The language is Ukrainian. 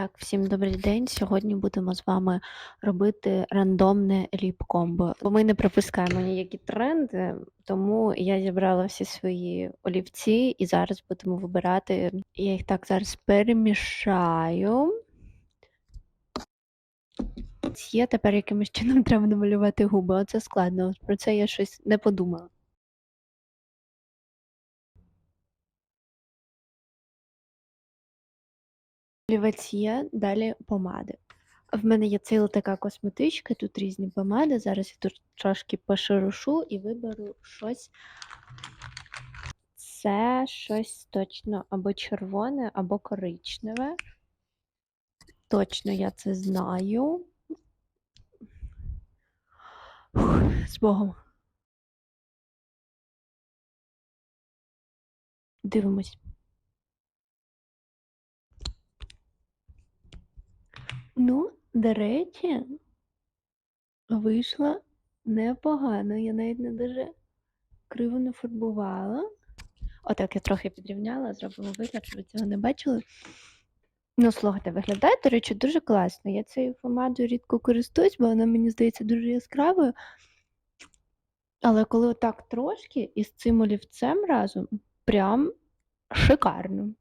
Так, всім добрий день. Сьогодні будемо з вами робити рандомне ліп-комбо. Бо ми не пропускаємо ніякі тренди, тому я зібрала всі свої олівці і зараз будемо вибирати. Я їх так зараз перемішаю. Є тепер якимось чином треба намалювати губи. Оце складно. Про це я щось не подумала. Олівець є, далі помади. В мене є ціла така косметичка, тут різні помади. Зараз я тут трошки поширошу і виберу щось. Це щось точно або червоне, або коричневе. Точно я це знаю. Фух, З Богом. Дивимось. Ну, до речі, вийшло непогано. Я навіть не дуже криво нафарбувала. Отак я трохи підрівняла, зробила вигляд, що ви цього не бачили. Ну, слухайте, виглядає, до речі, дуже класно. Я цією помадою рідко користуюсь, бо вона мені здається дуже яскравою. Але коли отак трошки і з цим олівцем разом, прям шикарно.